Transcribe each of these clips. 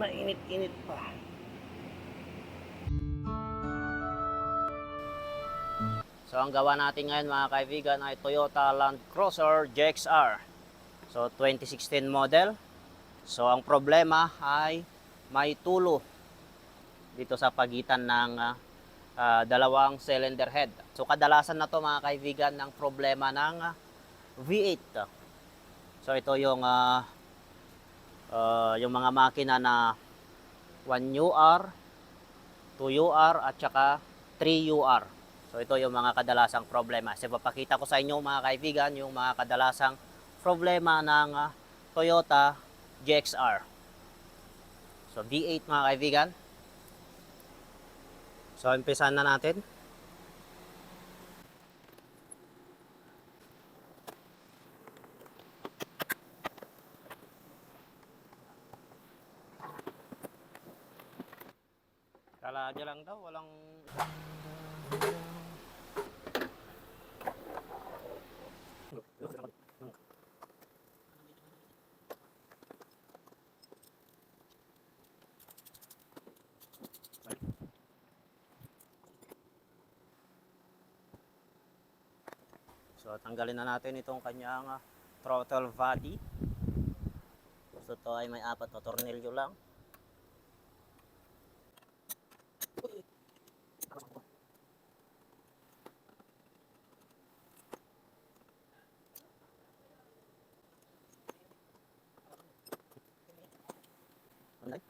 Mainit-init pa. So ang gawa natin ngayon mga kaibigan ay Toyota Land Cruiser GXR. So 2016 model. So ang problema ay may tulo dito sa pagitan ng ah, ah, dalawang cylinder head. So kadalasan na to mga kaibigan ng problema ng ah, V8. So ito yung ah, ah, yung mga makina na 1UR, 2UR at saka 3UR. So ito yung mga kadalasang problema. So papakita ko sa inyo mga kaibigan yung mga kadalasang problema ng ah, Toyota GXR. So V8 mga kaibigan. So umpisan na natin. Kala lang daw, walang So tanggalin na natin itong kanyang ah, throttle body. So ito ay may apat na tornilyo lang.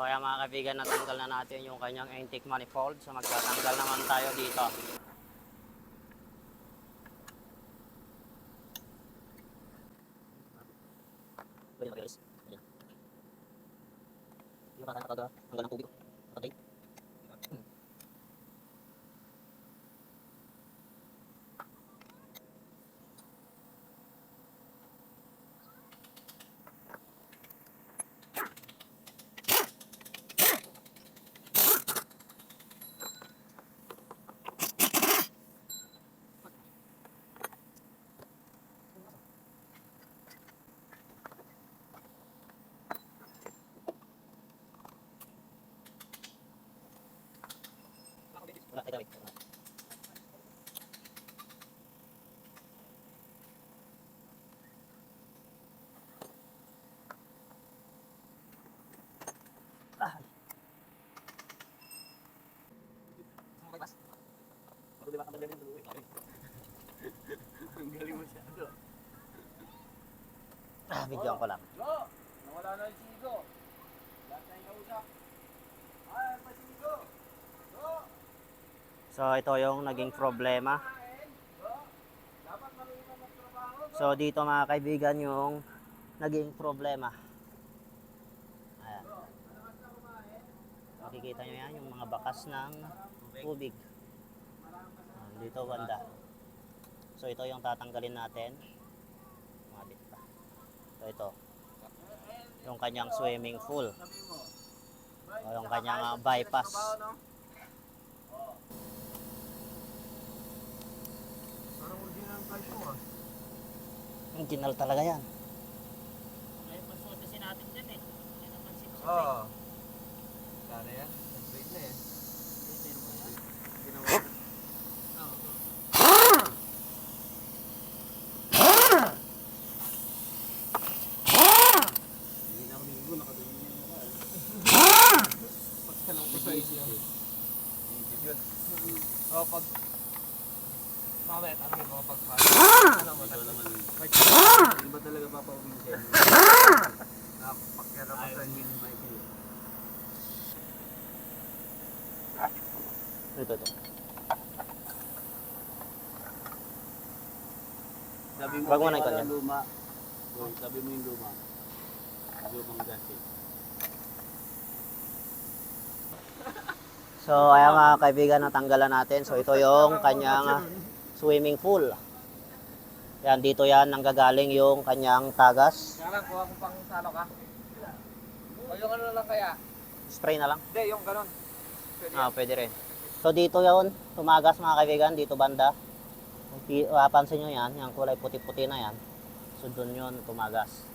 So kaya mga kaibigan, natanggal na natin yung kanyang intake manifold. So magtatanggal naman tayo dito. Pwede mag-alis. Ayan. Hindi pa tayo nakagawa. Hanggang ng tubig. Okay. Bigyan ko lang. Jo! Nawala na yung sigo. Lahat na yung kausap. Ay, pasigo! Jo! So ito yung naging problema. Jo! Dapat marunong magtrabaho. So dito mga kaibigan yung naging problema. Ayan. Makikita nyo yan, yung mga bakas ng tubig. Dito banda. So ito yung tatanggalin natin. So ito. Yung kanyang swimming pool. O yung kanyang ah, bypass. Parang original mo ah. Original talaga yan. Oo. Sana yan. Nag-break na yan. Ginawa. Hindi na ako linggo, nakadumi na yung mukha eh. Pagka lang ko sa isyo. yun. O, pag... Mamaya, tanongin mo pag pa. Ano mo, naman. Wait, hindi ba talaga papauwi siya? Sa inyo ni Michael. Ito, ito. Sabi mo, Wag mo na kaya ikanyan. luma. Boy, sabi mo yung luma. Lumang gasket. So, ayan mga kaibigan, natanggalan natin. So, ito yung kanyang ah, swimming pool. Yan, dito yan nanggagaling yung kanyang tagas. Kaya lang, kuha ko pang salo ka. O yung ano lang kaya? Spray na lang. Hindi, yung ganon. Pwede. Ah, pwede rin. So, dito yon tumagas mga kaibigan, dito banda. Kung pi- Mapapansin nyo yan, yung kulay puti-puti na yan. So, doon yun tumagas.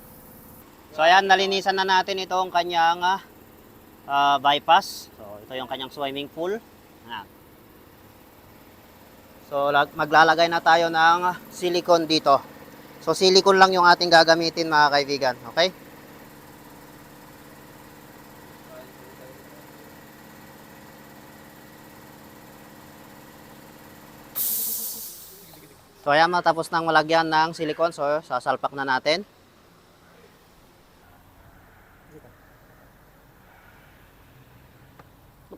So, ayan, nalinisan na natin itong kanyang ah, ah, bypass. So, ito yung kanyang swimming pool. Ayan. So, lag- maglalagay na tayo ng silicone dito. So, silicone lang yung ating gagamitin mga kaibigan. Okay? So, ayan, matapos nang malagyan ng silicone. So, sasalpak na natin.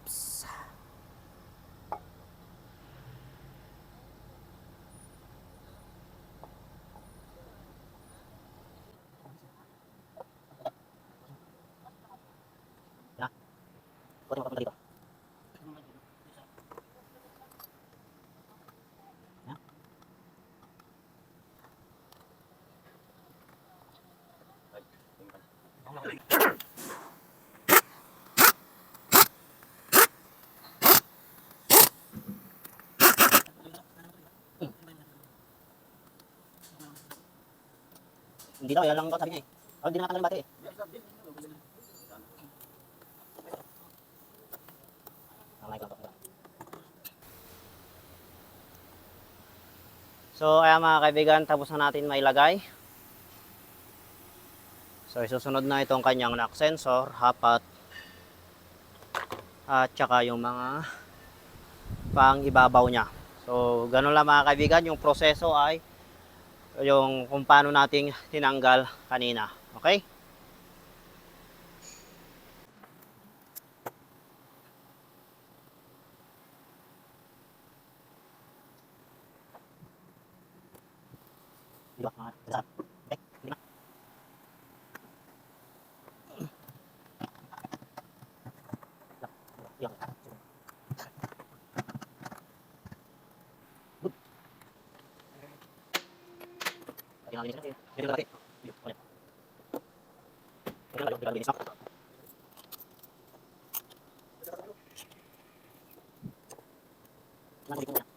Oops. Ya. Mo papunta dito. Ya. Hindi daw, yan lang daw sabi niya eh. Oh, hindi na natanggal bate eh. Ah, mic lang to. So, ayan mga kaibigan, tapos na natin mailagay. So, isusunod na itong kanyang knock sensor, hapat, at saka yung mga pang ibabaw niya. So, ganun lang mga kaibigan, yung proseso ay yung kung paano nating tinanggal kanina. Okay? Di ba? Mga kasama. Okay? Di ba? Yan. Good. Lagi natin. Dito lagi. Dito. Ulit. Dito lagi. Dito linis na. Nakulit mo yan.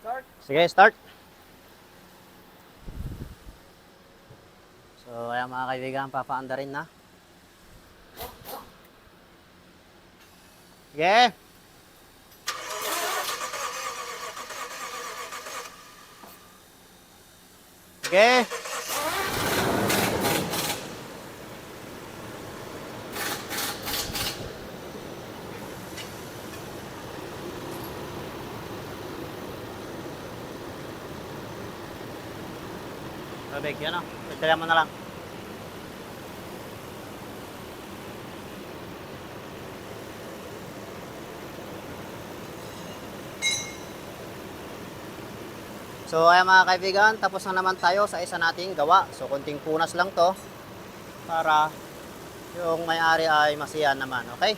Start. Sige, start. So, ayan mga kaibigan, papaanda rin na. Sige. Sige. Babig, yan o. Pagtala mo na lang. So ayan mga kaibigan, tapos na naman tayo sa isa nating gawa. So konting punas lang to para yung may-ari ay masiyan naman, okay?